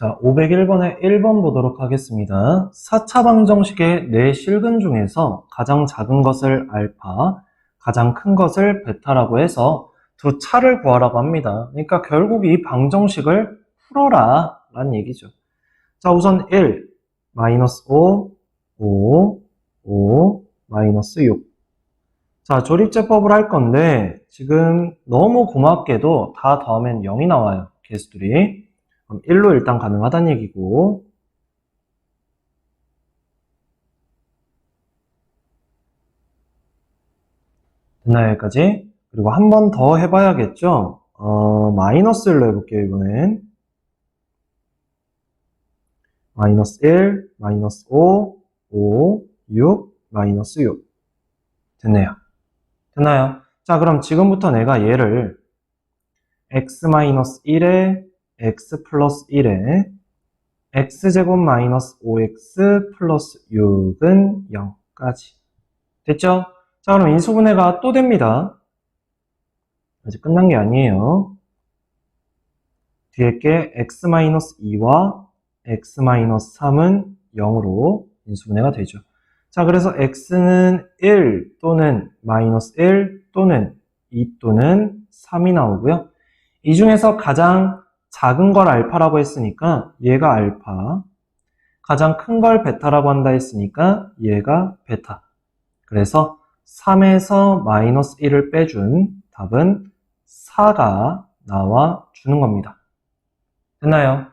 자, 501번에 1번 보도록 하겠습니다. 4차 방정식의 네 실근 중에서 가장 작은 것을 알파, 가장 큰 것을 베타라고 해서 두 차를 구하라고 합니다. 그러니까 결국 이 방정식을 풀어라 라는 얘기죠. 자, 우선 1, 마이너스 5, 5, 5, 마이너스 6. 자, 조립제법을 할 건데 지금 너무 고맙게도 다 더하면 0이 나와요. 개수들이. 그럼 1로 일단 가능하다는 얘기고 됐나요 여기까지? 그리고 한 번 더 해봐야겠죠? 어, 마이너스 1로 해볼게요 이번엔 마이너스 1, 마이너스 5, 5, 6, 마이너스 6 됐네요 됐나요? 자 그럼 지금부터 내가 얘를 x-1에 x 플러스 1에 x제곱 마이너스 5x 플러스 6은 0까지. 됐죠? 자, 그럼 인수분해가 또 됩니다. 아직 끝난 게 아니에요. 뒤에 게 x 마이너스 2와 x 마이너스 3은 0으로 인수분해가 되죠. 자, 그래서 x는 1 또는 마이너스 1 또는 2 또는 3이 나오고요. 이 중에서 가장 작은 걸 알파라고 했으니까 얘가 알파. 가장 큰 걸 베타라고 한다 했으니까 얘가 베타. 그래서 3에서 마이너스 1을 빼준 답은 4가 나와 주는 겁니다. 됐나요?